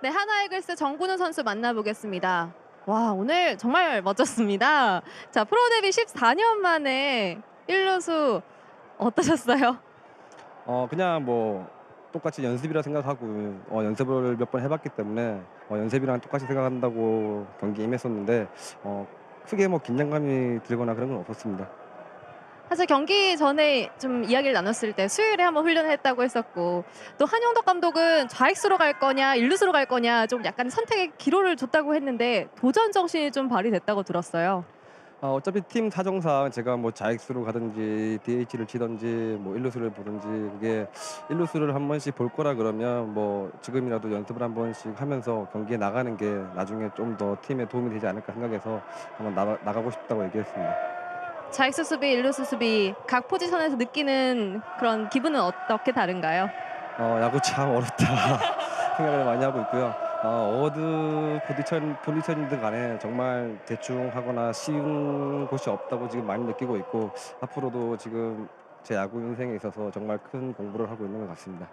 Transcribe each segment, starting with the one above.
네, 하나이글스 정근우 선수 만나보겠습니다. 와, 오늘 정말 멋졌습니다. 자, 프로 데뷔 14년 만에 1루수 어떠셨어요? 어 그냥 뭐 똑같이 연습이라 생각하고 어, 연습을 몇 번 해봤기 때문에 어, 연습이랑 똑같이 생각한다고 경기에 임했었는데 어, 크게 뭐 긴장감이 들거나 그런 건 없었습니다. 사실 경기 전에 좀 이야기를 나눴을 때 수요일에 한번 훈련을 했다고 했었고 또 한용덕 감독은 좌익수로 갈 거냐 일루수로 갈 거냐 좀 약간 선택의 기로를 줬다고 했는데 도전 정신이 좀 발휘됐다고 들었어요. 어, 어차피 팀 사정상 제가 뭐 자익수로 가든지 DH를 치든지 뭐 일루수를 보든지 그게 일루수를 한 번씩 볼 거라 그러면 뭐 지금이라도 연습을 한 번씩 하면서 경기에 나가는 게 나중에 좀 더 팀에 도움이 되지 않을까 생각해서 한번 나가, 나가고 싶다고 얘기했습니다. 좌익수 수비, 일루수 수비 각 포지션에서 느끼는 그런 기분은 어떻게 다른가요? 어, 야구 참 어렵다 생각을 많이 하고 있고요. 어, 어느 포지션 포지션이든 간에 정말 대충 하거나 쉬운 곳이 없다고 지금 많이 느끼고 있고 앞으로도 지금 제 야구 인생에 있어서 정말 큰 공부를 하고 있는 것 같습니다.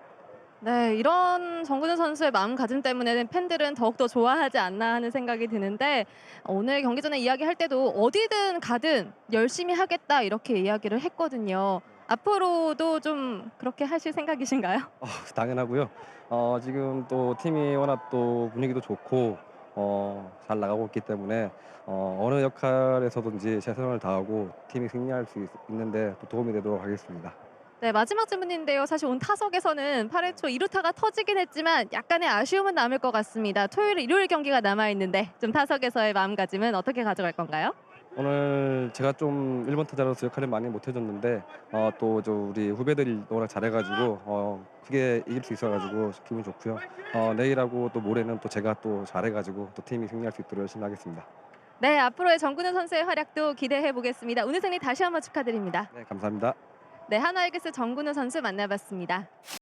네, 이런 정근우 선수의 마음가짐 때문에 팬들은 더욱더 좋아하지 않나 하는 생각이 드는데 오늘 경기 전에 이야기할 때도 어디든 가든 열심히 하겠다 이렇게 이야기를 했거든요. 앞으로도 좀 그렇게 하실 생각이신가요? 어, 당연하고요. 어, 지금 또 팀이 워낙 또 분위기도 좋고 어, 잘 나가고 있기 때문에 어, 어느 역할에서든지 최선을 다하고 팀이 승리할 수 있, 있는데 또 도움이 되도록 하겠습니다. 네, 마지막 질문인데요. 사실 온 타석에서는 8회 초 2루타가 터지긴 했지만 약간의 아쉬움은 남을 것 같습니다. 토요일, 일요일 경기가 남아 있는데 좀 타석에서의 마음가짐은 어떻게 가져갈 건가요? 오늘 제가 좀 1번 타자로서 역할을 많이 못 해줬는데 어, 또저 우리 후배들이 워낙 잘해가지고 어, 크게 이길 수 있어가지고 기분 좋고요. 어, 내일하고 또 모레는 또 제가 또 잘해가지고 또 팀이 승리할 수 있도록 열심히 하겠습니다. 네, 앞으로의 정근우 선수의 활약도 기대해 보겠습니다. 오늘 승리 다시 한번 축하드립니다. 네, 감사합니다. 네, 하나이글스 정근우 선수 만나봤습니다.